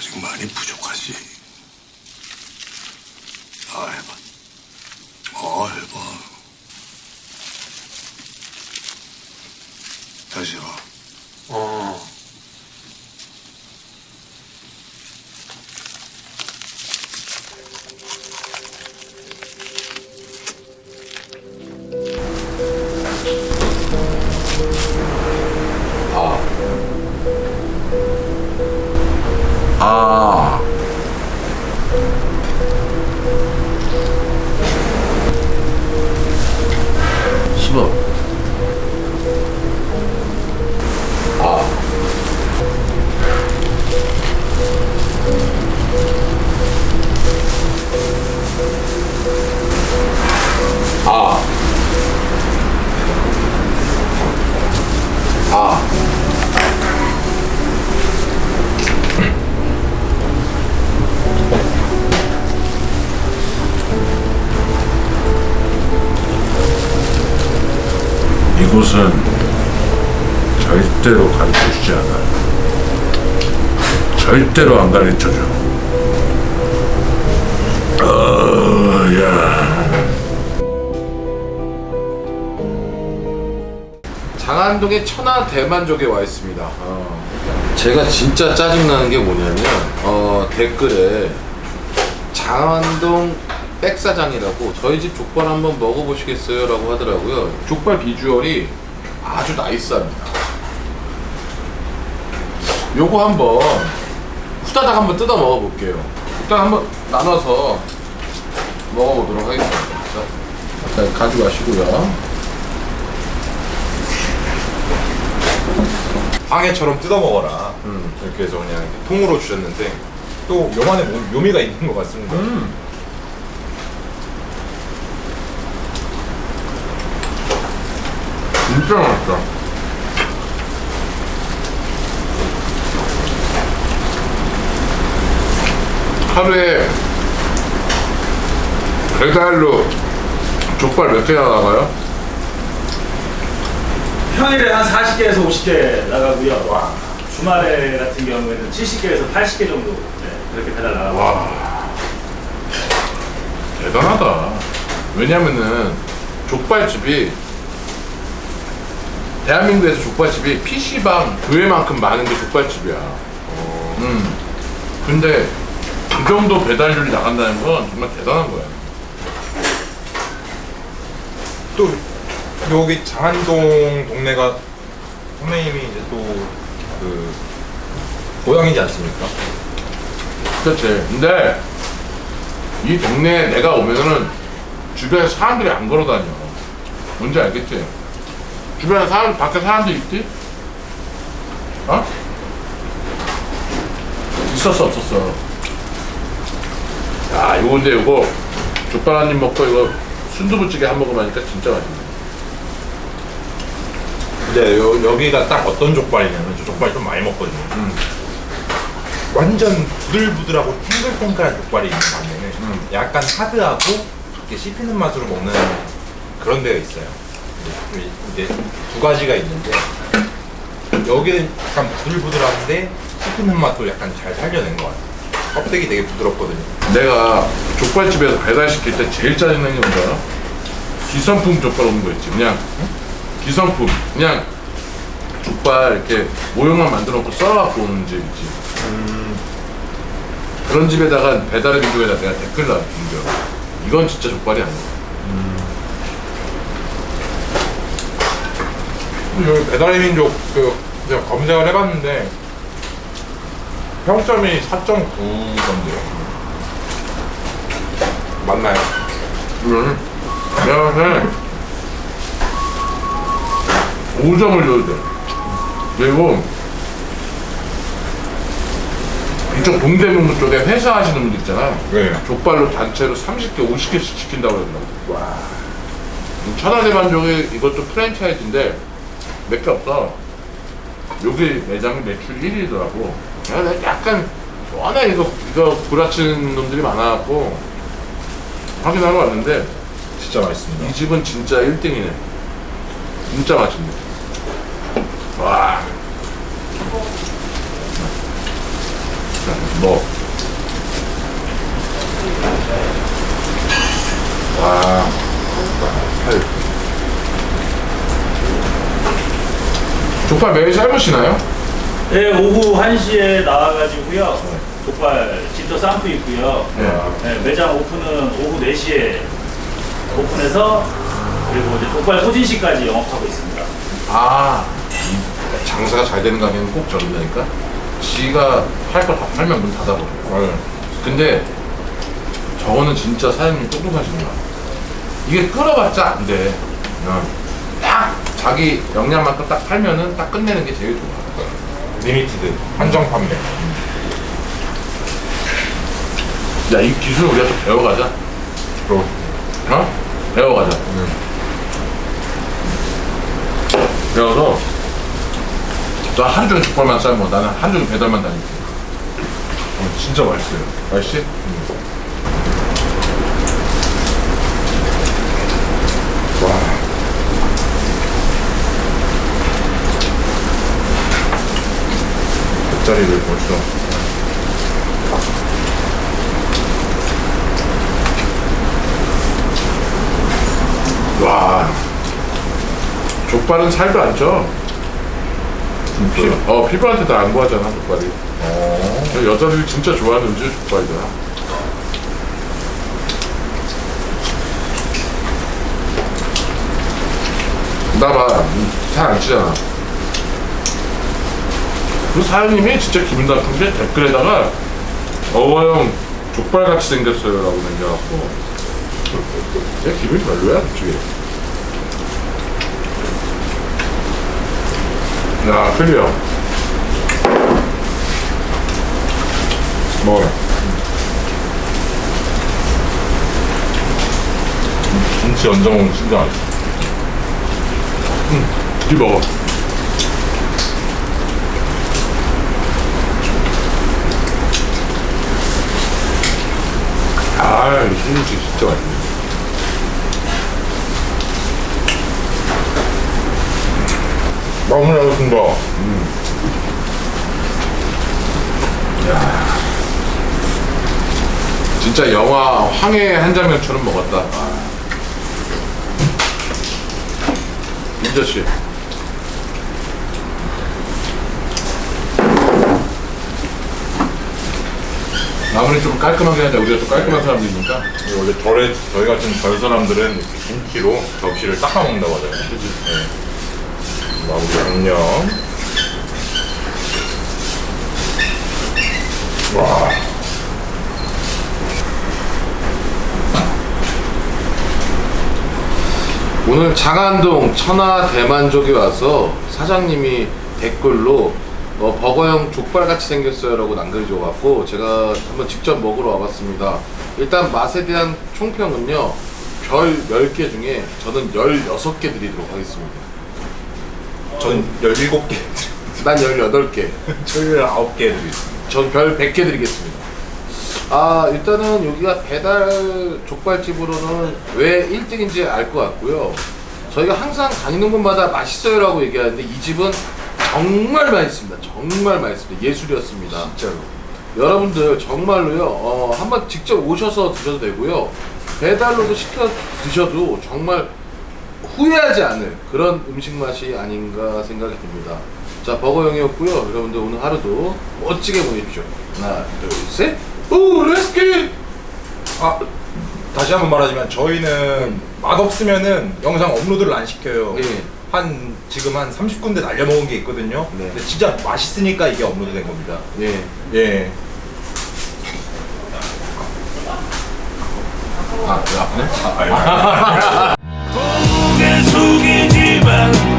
아직 많이 부족하지. 아, 해봐. 어, 해봐. 다시 해 이곳은 절대로 가르쳐 주지 않아. 절대로 안 가르쳐 줘. 어, 야. 장안동의 천하 대만족에 와 있습니다. 어. 제가 진짜 짜증나는 게 뭐냐면 어, 댓글에 장안동 백사장이라고 저희 집 족발 한번 먹어보시겠어요? 라고 하더라고요. 족발 비주얼이 아주 나이스합니다. 요거 한번 후다닥 한번 뜯어 먹어볼게요. 일단 한번 나눠서 먹어보도록 하겠습니다. 자, 가져가시고요. 황해처럼 뜯어 먹어라. 음. 이렇게 해서 그냥 통으로 주셨는데 또 요만의 묘- 묘미가 있는 것 같습니다. 음. 진짜 맛있다. 하루에 배달로 족발 몇 개나 나가요? 평일에 한 40개에서 50개 나가고요. 주말에 같은 경우에는 70개에서 80개 정도 네, 그렇게 배달 나가고 와 대단하다. 왜냐면은 족발집이 대한민국에서 족발집이 PC방 교회만큼 많은 게 족발집이야. 음. 근데 그 정도 배달률이 나간다는 건 정말 대단한 거야. 또 여기 장안동 동네가 선배님이 이제 또 그 고향이지 않습니까? 그렇지. 근데 이 동네에 내가 오면은 주변에 사람들이 안 걸어 다녀. 뭔지 알겠지? 주변에 사람, 밖에 사람들 있지? 어? 있었어, 없었어? 야, 근데 요거 족발 한 입 먹고 이거 순두부찌개 한 모금 하니까 진짜 맛있네. 근데 여, 여기가 딱 어떤 족발이냐면 저 족발 좀 많이 먹거든요. 음. 완전 부들부들하고 탱글탱글한 족발이 있는 반면에 음. 약간 하드하고 이렇게 씹히는 맛으로 먹는 그런 데가 있어요. 이제, 두 가지가 있는데 여기는 약간 부들부들한데 씹히는 맛도 약간 잘 살려낸 것 같아요. 껍데기 되게 부드럽거든요. 내가 족발집에서 배달시킬 때 제일 짜증나는 게 뭔지 알아? 기성품 족발 오는 거 있지 그냥 기성품 그냥 족발 이렇게 모형만 만들어 놓고 썰어갖고 오는 집 있지 그런 집에다가 배달의 민족에다 내가 댓글 달았는겨 이건 진짜 족발이 아니야 배달의 민족 그 제가 검색을 해봤는데 평점이 4.9던데요. 맞나요? 이거는 내가 한 5점을 줘도 돼 그리고 이쪽 동대문구 쪽에 회사 하시는 분들 있잖아 네. 족발로 단체로 30개, 50개씩 시킨다고 그러더라고. 와. 천하대만족이 이것도 프랜차이즈인데 몇개 없어. 여기 매장 매출 1위더라고. 내가 약간 워낙 이거 이거 구라치는 놈들이 많아갖고 확인하러 왔는데 진짜 맛있습니다. 이 집은 진짜 1등이네. 진짜 맛있네. 와. 뭐. 와. 족발 매일 삶으시나요? 네, 오후 1시에 나와가지고요. 족발 진도 쌈도 있고요. 네, 매장 오픈은 오후 4시에 오픈해서 그리고 이제 족발 소진시까지 영업하고 있습니다. 아, 이 장사가 잘 되는 가게는 꼭 저런다니까? 지가 팔 거 다 팔면 문 닫아버려. 근데 저거는 진짜 사장님 똑똑하신 거야. 이게 끓어봤자 안 돼. 딱 자기 역량만큼 딱 팔면은 딱 끝내는 게 제일 좋아. 리미티드 한정 판매. 야, 이 기술 우리가 좀 배워가자. 그리고 어? 배워가자. 배워서 너 하루 종일 족발만 삶어. 나는 하루 종일 배달만 다닐게. 어, 진짜 맛있어요. 맛있지? 와. 돗자리를 벌써 와. 족발은 살도 안 쪄. 피, 어, 피부한테 다 안 구하잖아, 족발이. 어. 여자들이 진짜 좋아하는 음식 족발이잖아. 나 봐, 살 안 찌잖아. 그 사장님이 진짜 기분 나쁜 게 댓글에다가 어형 족발 같이 생겼어요 라고 남겨갖고. 제 기분이 별로야 솔직히. 야 클리어 먹어라. 김치 얹어 먹으면 진짜 맛있어. 이 먹어 아, 이 소금치 진짜 맛있네. 마무리하겠습니다. 진짜 영화 황해 한 장면처럼 먹었다. 민저 씨. 마무리 좀 깔끔하게 하자. 우리가 또 깔끔한 사람들이니까. 원래 덜에 저희 같은 덜 사람들은 이렇게 김치로 접시를 닦아 먹는다고 하잖아요. 네. 마무리 안녕. 와. 오늘 장안동 천하 대만족에 와서 사장님이 댓글로 어, 버거형 족발 같이 생겼어요라고 남겨줘갖고 제가 한번 직접 먹으러 와봤습니다. 일단 맛에 대한 총평은요 별 10개 중에 저는 16개 드리도록 하겠습니다. 전 17개, 난 18개. 저희는 9개 드리겠습니다. 전 별 100개 드리겠습니다. 아, 일단은 여기가 배달 족발집으로는 왜 1등인지 알 것 같고요. 저희가 항상 다니는 곳마다 맛있어요라고 얘기하는데 이 집은 정말 맛있습니다. 정말 맛있습니다. 예술이었습니다. 진짜로. 여러분들 정말로요. 어, 한번 직접 오셔서 드셔도 되고요. 배달로도 시켜 드셔도 정말 후회하지 않을 그런 음식 맛이 아닌가 생각이 듭니다. 자, 버거형이었고요. 여러분들 오늘 하루도 멋지게 보내십시오. 하나, 둘, 셋. 오, 기! 아, 다시 한번 말하지만 저희는 맛 없으면은 영상 업로드를 안 시켜요. 예. 한 지금 한 30군데 날려먹은 게 있거든요. 네. 근데 진짜 맛있으니까 이게 업로드 된 겁니다. 예. 예. 아, 왜 아프네? 아, 고개 숙이지 말고